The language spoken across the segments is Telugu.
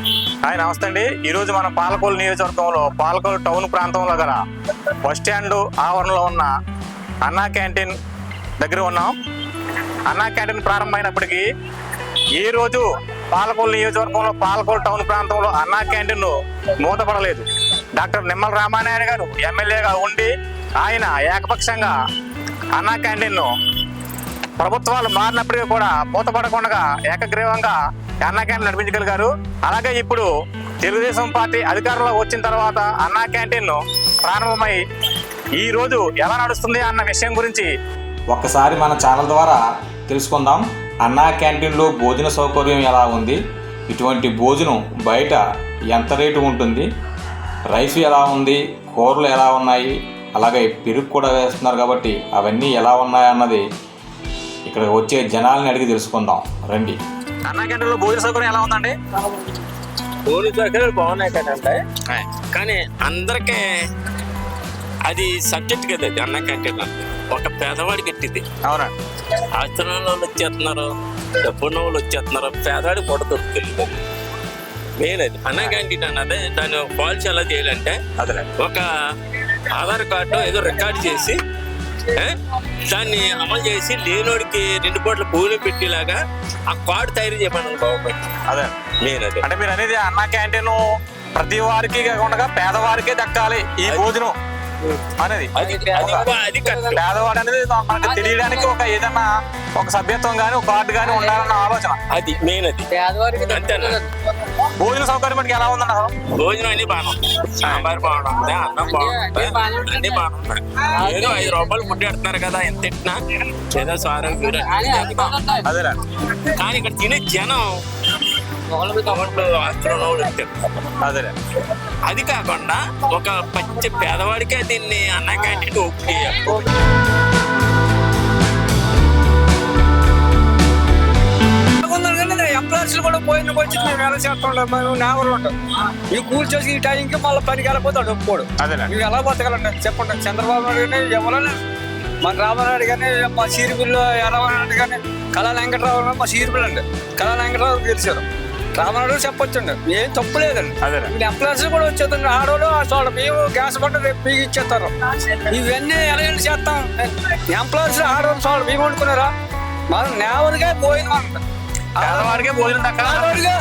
హాయ్ నమస్తే అండి. ఈరోజు మన పాలకోలు నియోజకవర్గంలో పాలకోలు టౌన్ ప్రాంతంలో గల బస్ స్టాండ్ ఆవరణలో ఉన్న అన్నా క్యాంటీన్ దగ్గర ఉన్నాం. అన్నా క్యాంటీన్ ప్రారంభమైనప్పటికీ ఈ రోజు పాలకొల్లు నియోజకవర్గంలో పాలకోలు టౌన్ ప్రాంతంలో అన్నా క్యాంటీన్ మూతపడలేదు. డాక్టర్ నిమ్మల రామానాయుడు గారు ఎమ్మెల్యేగా ఉండి ఆయన ఏకపక్షంగా అన్నా క్యాంటీన్ను ప్రభుత్వాలు మారినప్పటికీ కూడా మూతపడకుండా ఏకగ్రీవంగా అన్నా క్యాంటీన్ నడిపించగలిగారు. అలాగే ఇప్పుడు తెలుగుదేశం పార్టీ అధికారంలో వచ్చిన తర్వాత అన్నా క్యాంటీన్ ప్రారంభమై ఈ రోజు ఎలా నడుస్తుంది అన్న విషయం గురించి ఒక్కసారి మన ఛానల్ ద్వారా తెలుసుకుందాం. అన్నా క్యాంటీన్లో భోజన సౌకర్యం ఎలా ఉంది? ఇటువంటి భోజనం బయట ఎంత రేటు ఉంటుంది? రైస్ ఎలా ఉంది? కూరలు ఎలా ఉన్నాయి? అలాగే పెరుగు కూడా వేస్తున్నారు కాబట్టి అవన్నీ ఎలా ఉన్నాయి అన్నది ఇక్కడ వచ్చే జనాల్ని అడిగి తెలుసుకుందాం. రండి. అన్నా క్యాంటీన్లో భోజన సౌకర్యం ఎలా ఉందండి? భోజన సౌకర్యాలు బాగున్నాయి కదండి. కానీ అందరికీ అది సబ్జెక్ట్ కదా అది అన్న క్యాంటీన్ అంటే. ఒక పేదవాడికి ఎట్టిది అవునండి ఆశ్రమంలో వాళ్ళు వచ్చేస్తున్నారు డబ్బున్న వాళ్ళు వచ్చేస్తున్నారు పేదవాడికి పొడ దొరుకుతుంది. మెయిన్ అది. అన్న క్యాంటీన్ అన్నది దాని పాలసీ ఎలా చేయాలంటే అదే ఒక ఆధార్ కార్డు ఏదో రికార్డ్ చేసి దాన్ని అమలు చేసి లేనోడికి రెండు పూట్ల భూమి పెట్టేలాగా ఆ కార్డు తయారు చేయమని గవర్నమెంట్. అదే. అది. అంటే మీరు అనేది అన్నా క్యాంటీన్ ప్రతి వారికి కాకుండా పేదవారికే దక్కాలి ఈ భోజనం. అనేది. అది. పేదవాడు అనేది మనకు తెలియడానికి ఒక ఏదన్నా ఒక సభ్యత్వం కానీ ఒక కార్డు కానీ ఉండాలన్న ఆలోచన. అది మెయిన్ అది. అంతేనా? భోజన సౌకర్యం మనకి ఎలా ఉందన్న భోజనం అన్ని బాగుంది సాంబార్ బాగుంటుంది అన్నం బాగుంటుంది అన్ని బాగుంటాయి ఏదో ఐదు రూపాయలు ఫుడ్ పెడుతున్నారు కదా ఎంత తిట్టినా? ఏదో సారం. అదేరా. కానీ ఇక్కడ తినే జనం అదేరా అది కాకుండా ఒక పచ్చి పేదవాడికే దీన్ని అన్న క్యాంటీన్ ఓకే ఎంప్లాయీస్ కూడా పోయిన వచ్చి మేము ఎలా చేస్తాం మేము నేవలు ఉంటాం. ఈ కూర్చొని ఈ టైంకి మళ్ళీ పనికి వెళ్ళిపోతాడు ఒప్పుకోడు. మేము ఎలా బతకాలండి? చెప్పండి. చంద్రబాబు నాయుడు కానీ ఎవరైనా మన రామనాయుడు కానీ మా సీరిపిల్లు ఎలవనాయుడు కానీ కళా వెంకటరావు మా సీరిపిల్లు అండి కళా వెంకటరావు గెలిచారు రామనాయుడు చెప్పొచ్చండి. ఏం తప్పు లేదండి అదేరా ఎంప్లాయీస్ కూడా వచ్చేదండి ఆడవాళ్ళు చూడ మేము గ్యాస్ బండ రేపు పీకి ఇచ్చేస్తారు ఇవన్నీ ఎలా వెళ్ళి చేస్తాం. ఎంప్లాయీస్ ఆడవాళ్ళు చూడ మేము వండుకున్నారా మనం నేవరిగా పోయిన పేదవాడికే భోజనం ఆడవాడిగా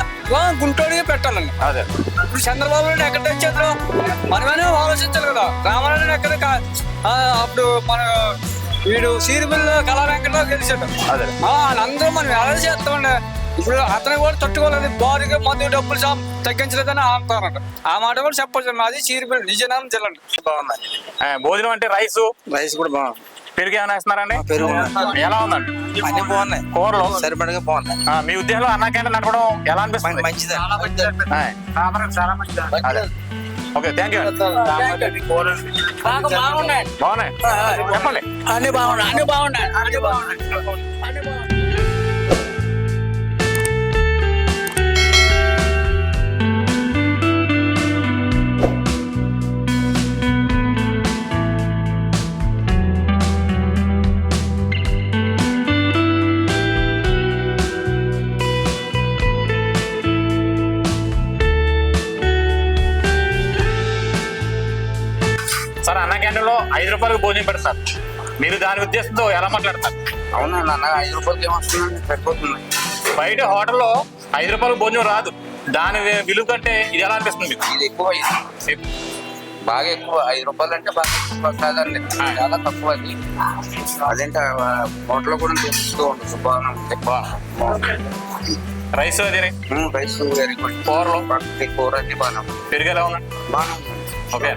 గుంటోడిగా పెట్టాలండి అదే. ఇప్పుడు చంద్రబాబు నాయుడు ఎక్కడ తెచ్చారు మనమనే ఆలోచించాలి కదా. రామారాయణ ఎక్కడ అప్పుడు మన వీడు సీరిబిల్ కళా వెంకటరావు గెలిచాడు. అదే. వాళ్ళందరూ మనం ఎలా చేస్తామండి? ఇప్పుడు అతను కూడా తట్టుకోలేదు. బారుగా మందు డబ్బులు సా- తగ్గించలేదని అంటారంట. ఆ మాట కూడా చెప్పచ్చు. అది సీరిబిల్ నిజనాలను చెల్లండి బాగుంది ఆ, భోజనం అంటే రైసు? రైస్ కూడా బాగుంది. పెరుగు ఏమైనా వేస్తున్నారండి? పెరుగు ఎలా ఉందండి? అన్ని బాగున్నాయి. కూరలు? సరిపడగా బాగున్నాయి. ఆ, మీ ఉద్దేశంలో అన్నా క్యాంటీన్ నడపడం ఎలా అనిపిస్తుంది? మంచిది ఓకే థ్యాంక్ యూ. బాగున్నాయి. చెప్పండి. అన్ని బాగున్నాయి. అన్ని బాగున్నాయి. అన్ని బాగున్నాయి. ఐదు రూపాయలకు భోజనం పెడతారు. మీరు దాని ఉద్దేశంతో ఎలా మాట్లాడతారు? అవునా నాన్న ఐదు రూపాయలకి ఏమొస్తుందండి సరిపోతుంది. బయట హోటల్లో ఐదు రూపాయలకు భోజనం రాదు. దాని విలువ కంటే ఇది ఎలా అనిపిస్తుంది మీకు? ఇది ఎక్కువ ఇది. బాగా ఎక్కువ. ఐదు రూపాయలు అంటే బాగా ఎక్కువ కాదండి. చాలా తక్కువ అది. అదేంటి హోటల్ కూడా తెస్తూ ఉంటుంది బాగా రైస్ అది రైస్ కూరలు. కూర అన్ని బాగా పెరుగు ఎలా ఉంది. బాగా ఓకే.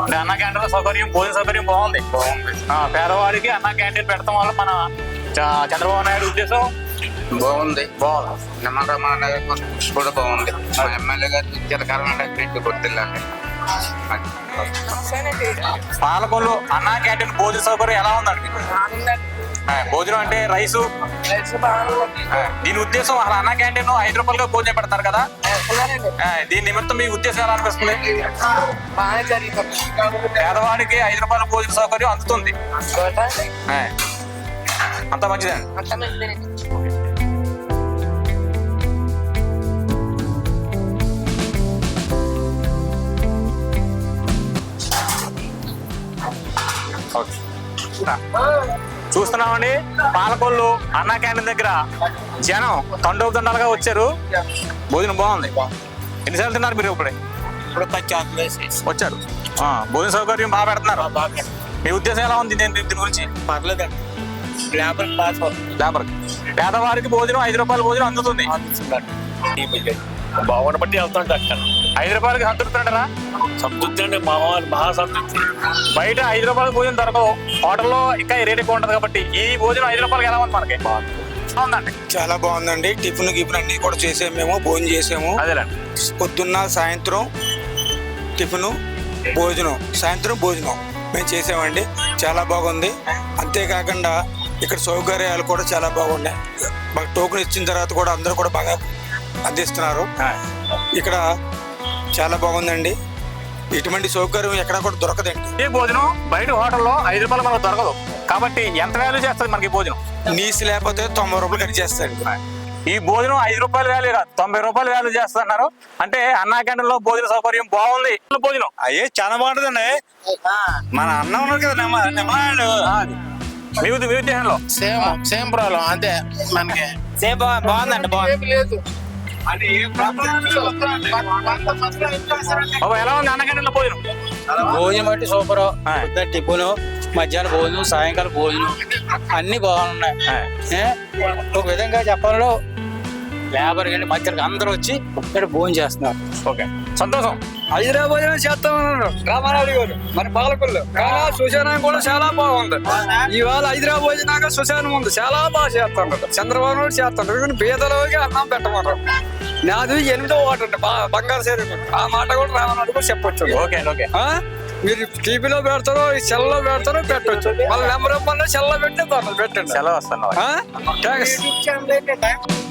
అంటే అన్న క్యాంటీన్ సౌకర్యం భోజన సౌకర్యం బాగుంది. బాగుంది. పేదవాడికి అన్న క్యాంటీన్ పెడతాం వల్ల మన చంద్రబాబు నాయుడు ఉద్దేశం? బాగుంది. బాగుంది? కూడా బాగుంది. మా ఎమ్మెల్యే గారు ఇచ్చిన కర్ణాటక ఇంటి గుర్తిల్లండి. పాలకొల్లు అన్నా క్యాంటీన్ భోజన సౌకర్యం ఎలా ఉందండి భోజనం అంటే రైసు? దీని ఉద్దేశం అసలు అన్న క్యాంటీన్ ఐదు రూపాయలుగా భోజనం పెడతారు కదా? దీని నిమిత్తం మీ ఉద్దేశం ఎలా అనిపిస్తుంది పేదవాడికి ఐదు రూపాయల భోజన సౌకర్యం అందుతుంది అంత మంచిదండి ఓకే చూస్తున్నామండి. పాలకొల్లు అన్నా క్యాంటీన్ దగ్గర జనం తండోపు వచ్చారు. భోజనం బాగుంది. ఎన్నిసార్లు తిన్నారు మీరు ఇప్పుడే? ఇప్పుడు వచ్చారు. ఆ, భోజన సౌకర్యం బాగా పెడుతున్నారు. మీ ఉద్దేశం ఎలా ఉంది దీని దీని గురించి? పర్లేదండి. లేబర్ పేదవారికి భోజనం ఐదు రూపాయల భోజనం అందుతుంది. బాగుండ బట్టి వెళ్తుంటే అక్కడ. ఐదు రూపాయలకి అండి మామూలు మహా సంతృప్తి. బయట ఐదు రూపాయల భోజనం దొరకవు హోటల్లో ఇంకా రేట్ ఎక్కువ ఉంటుంది కాబట్టి ఈ భోజనం ఐదు రూపాయలకి ఎలా ఉంది మనకి. బాగుందండి. చాలా బాగుందండి. టిఫిన్ గిఫిన్ అన్ని కూడా చేసాము మేము భోజనం చేసాము. అదేలేండి. పొద్దున్న సాయంత్రం టిఫిన్ భోజనం సాయంత్రం భోజనం మేము చేసామండి. చాలా బాగుంది. అంతేకాకుండా ఇక్కడ సౌకర్యాలు కూడా చాలా బాగున్నాయి. మాకు టోకెన్ ఇచ్చిన తర్వాత కూడా అందరూ కూడా బాగా అందిస్తున్నారు. ఇక్కడ చాలా బాగుందండి. ఇటువంటి సౌకర్యం ఎక్కడ కూడా దొరకదండి. ఈ భోజనం బయట హోటల్లో ఐదు రూపాయలు మనకు దొరకదు. కాబట్టి ఎంత వాల్యూ చేస్తుంది మనకి ఈ భోజనం? నీసు లేకపోతే తొంభై రూపాయలు ఖర్చు చేస్తాయండి ఈ భోజనం ఐదు రూపాయల వాల్యూ కాదు. తొంభై రూపాయల వాల్యూ చేస్తున్నారు. అంటే అన్నా క్యాంటీన్లో భోజన సౌకర్యం బాగుంది. భోజనం. అయ్యే చాలా బాగుంటుందండి. మన అన్న ఉన్నారు కదా మీ ఉద్ద- మీ ఉద్దేశంలో సేమ్ సేమ్ ప్రాబ్లం అంతే మనకి. సేమ్ బాగుందండి బాగుంది. ఎలా ఉంది భోజనం భోజనం బట్టి సూపర్. టిఫిన్ మధ్యాహ్నం భోజనం సాయంకాలం భోజనం. అన్ని బాగున్నాయి? ఒక విధంగా చెప్పాలో లేబర్ కానీ మధ్యలో అందరూ వచ్చి ఇక్కడ భోజనం చేస్తున్నారు. ఓకే. సంతోషం. హైదరాబాద్ చేస్తామన్నారు రామారావు గారు. మన పాలకుల్లో. కానీ సుశానం కూడా చాలా బాగుంది. ఇవాళ హైదరాబాద్ నాక సుశానం ఉంది చాలా బాగా చేస్తున్నారు చంద్రబాబు నాయుడు చేస్తున్నారు కానీ పేదలకి అన్నం పెట్టమన్నారు. నాది ఎనిమిదో ఓటు అండి బా- బంగారు సేరు ఆ మాట కూడా రామనాయుడు కూడా చెప్పొచ్చు. Okay okay. ఆ? మీరు టీవీలో పెడతారో ఈ సెల్లో పెడతారో పెట్టొచ్చు. మళ్ళీ నెంబర్ ఇవ్వమన్నా సెల్లో పెట్టి పెట్టండి. సెలవు? థాంక్స్.